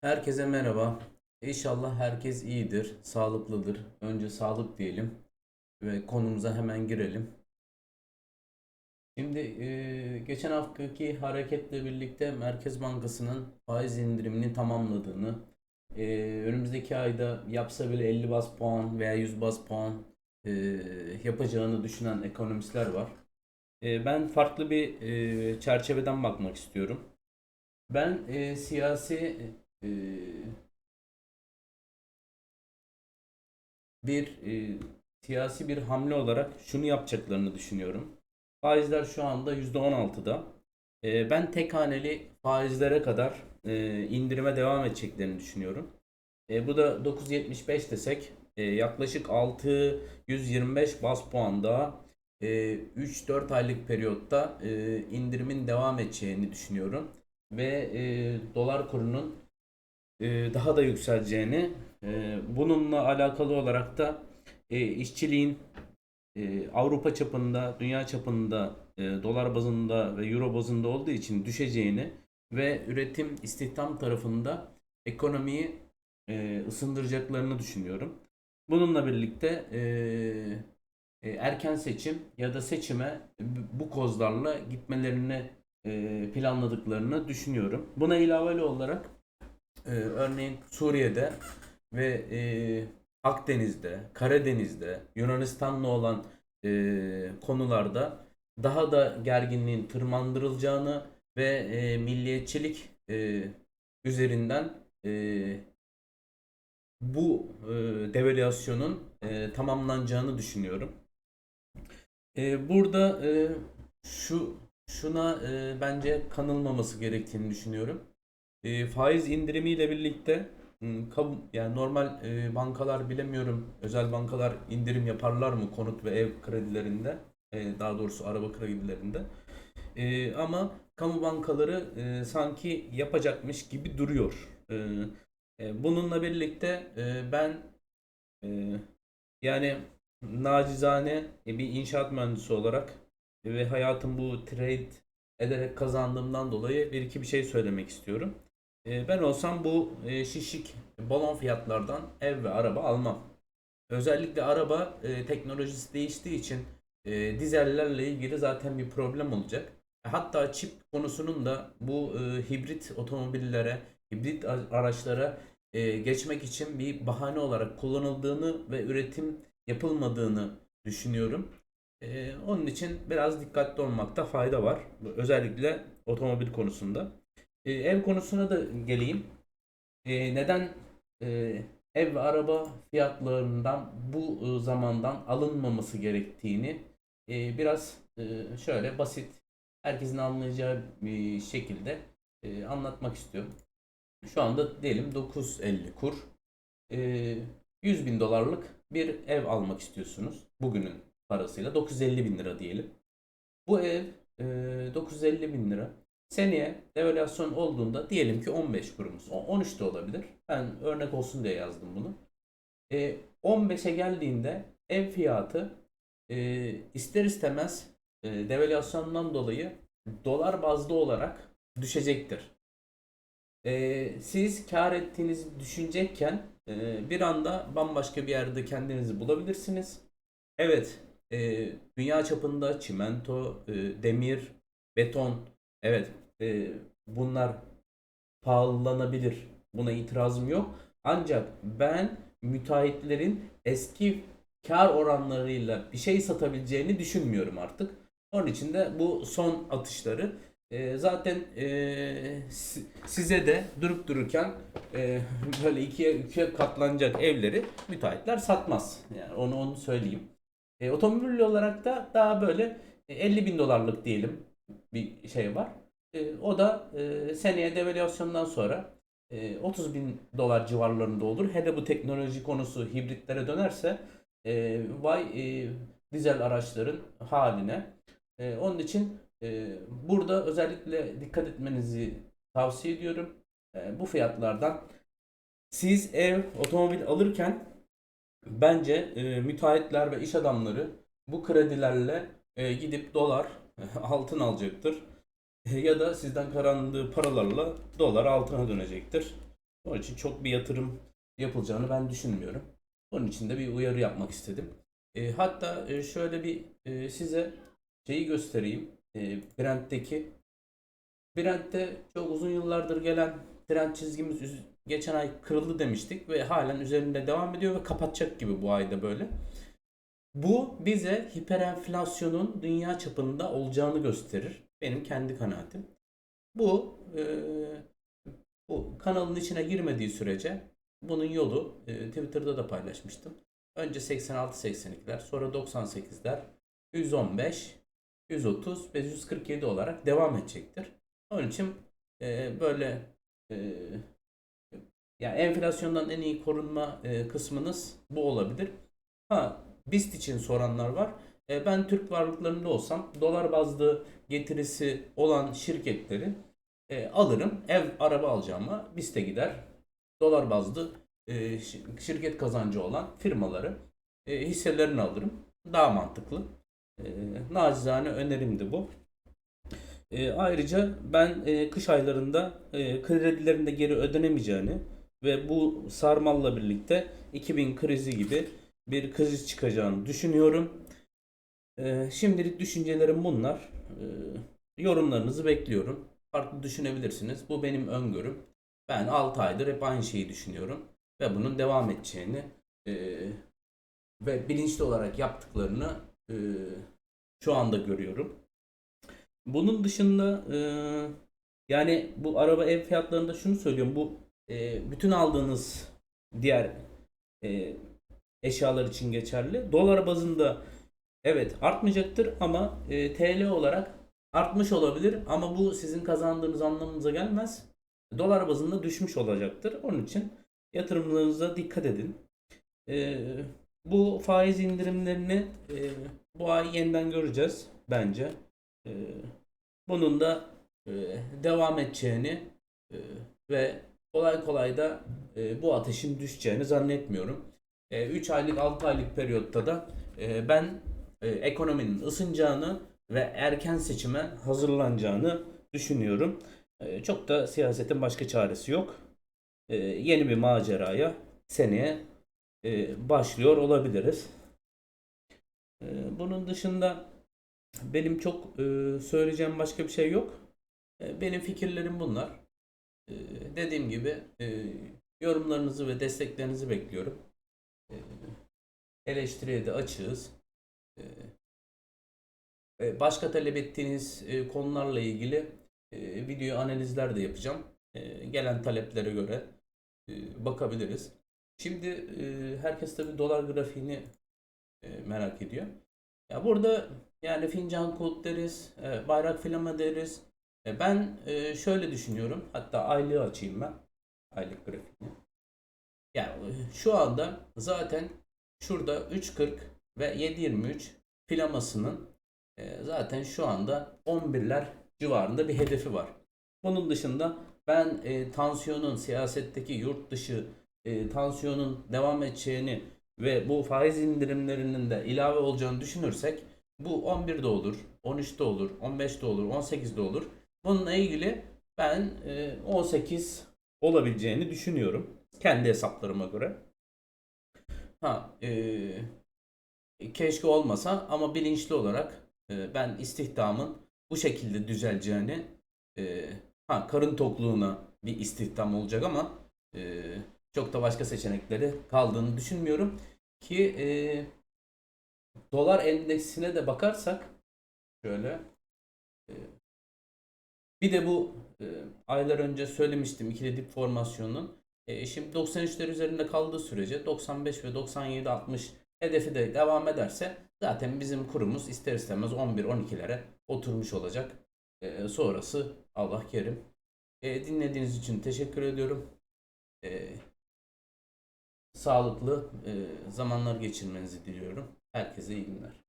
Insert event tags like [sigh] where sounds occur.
Herkese merhaba. İnşallah herkes iyidir, sağlıklıdır. Önce sağlık diyelim ve konumuza hemen girelim. Şimdi e, geçen haftaki hareketle birlikte Merkez Bankası'nın faiz indirimini tamamladığını, e, önümüzdeki ayda yapsa bile 50 bas puan veya 100 bas puan e, yapacağını düşünen ekonomistler var. Ben farklı bir e, çerçeveden bakmak istiyorum. Ben e, siyasi e, bir e, siyasi bir hamle olarak şunu yapacaklarını düşünüyorum. Faizler şu anda %16'da. E, ben tek haneli faizlere kadar e, indirime devam edeceklerini düşünüyorum. E, bu da 9.75 desek e, yaklaşık 625 bas puan daha e, 3-4 aylık periyotta e, indirimin devam edeceğini düşünüyorum. Ve e, dolar kurunun e, daha da yükseleceğini, e, bununla alakalı olarak da e, işçiliğin Avrupa çapında, dünya çapında dolar bazında ve euro bazında olduğu için düşeceğini ve üretim istihdam tarafında ekonomiyi e, ısındıracaklarını düşünüyorum. Bununla birlikte erken seçim ya da seçime bu kozlarla gitmelerini planladıklarını düşünüyorum. Buna ilaveli olarak ee, örneğin Suriye'de ve e, Akdeniz'de, Karadeniz'de, Yunanistan'la olan e, konularda daha da gerginliğin tırmandırılacağını ve e, milliyetçilik e, üzerinden e, bu e, devalüasyonun e, tamamlanacağını düşünüyorum. E, burada e, şu şuna e, bence kanılmaması gerektiğini düşünüyorum. E, faiz indirimiyle birlikte yani normal e, bankalar bilemiyorum özel bankalar indirim yaparlar mı konut ve ev kredilerinde e, daha doğrusu araba kredilerinde E, ama kamu bankaları e, sanki yapacakmış gibi duruyor. E, e, bununla birlikte e, ben e, yani nacizane e, bir inşaat mühendisi olarak ve hayatım bu trade ederek kazandığımdan dolayı bir iki bir şey söylemek istiyorum. E, Ben olsam bu e, şişik balon fiyatlardan ev ve araba almam. Özellikle araba e, teknolojisi değiştiği için e, dizellerle ilgili zaten bir problem olacak. Hatta çip konusunun da bu hibrit otomobillere, hibrit araçlara geçmek için bir bahane olarak kullanıldığını ve üretim yapılmadığını düşünüyorum. Onun için biraz dikkatli olmakta fayda var. Özellikle otomobil konusunda. E, ev konusuna da geleyim. E, neden e, ev ve araba fiyatlarından bu e, zamandan alınmaması gerektiğini e, biraz e, şöyle basit, herkesin anlayacağı bir şekilde e, anlatmak istiyorum. Şu anda diyelim 9.50 kur. E, 100 bin dolarlık bir ev almak istiyorsunuz. Bugünün parasıyla 950 bin lira diyelim. Bu ev e, 950 bin lira. Seneye devalüasyon olduğunda diyelim ki 15 kurumuz. O 13 de olabilir. Ben örnek olsun diye yazdım bunu. E, 15'e geldiğinde ev fiyatı e, ister istemez e, devalüasyondan dolayı dolar bazlı olarak düşecektir. E, siz kar ettiğinizi düşünecekken e, bir anda bambaşka bir yerde kendinizi bulabilirsiniz. Evet, e, dünya çapında çimento, e, demir, beton, evet e, bunlar pahalanabilir. Buna itirazım yok. Ancak ben müteahhitlerin eski kar oranlarıyla bir şey satabileceğini düşünmüyorum artık. Onun için de bu son atışları e, zaten e, si- size de durup dururken e, [laughs] böyle ikiye, ikiye katlanacak evleri müteahhitler satmaz. Yani onu onu söyleyeyim. E, otomobil olarak da daha böyle e, 50 bin dolarlık diyelim bir şey var. E, o da e, seneye devalüasyondan sonra e, 30 bin dolar civarlarında olur. Hele bu teknoloji konusu hibritlere dönerse e, vay e, dizel araçların haline. E, onun için e, burada özellikle dikkat etmenizi tavsiye ediyorum. E, bu fiyatlardan siz ev, otomobil alırken bence e, müteahhitler ve iş adamları bu kredilerle e, gidip dolar, [laughs] altın alacaktır. ya da sizden karandığı paralarla dolar altına dönecektir. Onun için çok bir yatırım yapılacağını ben düşünmüyorum. Onun için de bir uyarı yapmak istedim. E, hatta e, şöyle bir e, size şeyi göstereyim. E, Brent'teki Brent'te çok uzun yıllardır gelen trend çizgimiz geçen ay kırıldı demiştik ve halen üzerinde devam ediyor ve kapatacak gibi bu ayda böyle. Bu bize hiperenflasyonun dünya çapında olacağını gösterir. Benim kendi kanaatim. Bu e, bu kanalın içine girmediği sürece bunun yolu e, Twitter'da da paylaşmıştım. Önce 86-82'ler, sonra 98'ler, 115, 130 ve 147 olarak devam edecektir. Onun için e, böyle e, yani enflasyondan en iyi korunma e, kısmınız bu olabilir. Ha BIST için soranlar var. E, ben Türk varlıklarında olsam dolar bazlı getirisi olan şirketleri e, alırım. Ev, araba alacağıma BIST'e gider. Dolar bazlı e, şi- şirket kazancı olan firmaları e, hisselerini alırım. Daha mantıklı. E, nacizane önerim de bu. E, ayrıca ben e, kış aylarında e, kredilerin de geri ödenemeyeceğini ve bu sarmalla birlikte 2000 krizi gibi bir kriz çıkacağını düşünüyorum. E, şimdilik düşüncelerim bunlar. E, yorumlarınızı bekliyorum. Farklı düşünebilirsiniz. Bu benim öngörüm. Ben 6 aydır hep aynı şeyi düşünüyorum ve bunun devam edeceğini e, ve bilinçli olarak yaptıklarını e, şu anda görüyorum. Bunun dışında e, yani bu araba ev fiyatlarında şunu söylüyorum. Bu bütün aldığınız diğer eşyalar için geçerli. Dolar bazında evet artmayacaktır ama e, TL olarak artmış olabilir ama bu sizin kazandığınız anlamınıza gelmez. Dolar bazında düşmüş olacaktır. Onun için yatırımlarınıza dikkat edin. E, bu faiz indirimlerini e, bu ay yeniden göreceğiz bence. E, bunun da e, devam edeceğini e, ve kolay kolay da e, bu ateşin düşeceğini zannetmiyorum. 3 aylık 6 aylık periyotta da e, ben e, ekonominin ısınacağını ve erken seçime hazırlanacağını düşünüyorum. E, çok da siyasetin başka çaresi yok. E, yeni bir maceraya seneye e, başlıyor olabiliriz. E, bunun dışında benim çok e, söyleyeceğim başka bir şey yok. E, benim fikirlerim bunlar. E, dediğim gibi e, yorumlarınızı ve desteklerinizi bekliyorum. E, eleştiriye de açığız. E, e, başka talep ettiğiniz e, konularla ilgili e, video analizler de yapacağım. E, gelen taleplere göre bakabiliriz. Şimdi herkes tabi dolar grafiğini merak ediyor. Ya burada yani fincan kod deriz, bayrak filama deriz. Ben şöyle düşünüyorum. Hatta aylığı açayım ben. Aylık grafiğini. Yani e, şu anda zaten şurada 3.40 ve 7.23 filamasının e, zaten şu anda 11'ler civarında bir hedefi var. Bunun dışında ben e, tansiyonun siyasetteki yurt dışı e, tansiyonun devam edeceğini ve bu faiz indirimlerinin de ilave olacağını düşünürsek bu 11'de olur, 13'te olur, 15'te olur, 18'de olur. Bununla ilgili ben e, 18 olabileceğini düşünüyorum. Kendi hesaplarıma göre. Ha, e, keşke olmasa ama bilinçli olarak e, ben istihdamın bu şekilde düzeleceğini e, ha karın tokluğuna bir istihdam olacak ama e, çok da başka seçenekleri kaldığını düşünmüyorum ki e, dolar endeksine de bakarsak şöyle e, bir de bu e, aylar önce söylemiştim ikili dip formasyonunun e, şimdi 93'ler üzerinde kaldığı sürece 95 ve 97 60 hedefi de devam ederse zaten bizim kurumuz ister istemez 11-12'lere oturmuş olacak. E, sonrası Allah kerim. E, dinlediğiniz için teşekkür ediyorum. E, sağlıklı e, zamanlar geçirmenizi diliyorum. Herkese iyi günler.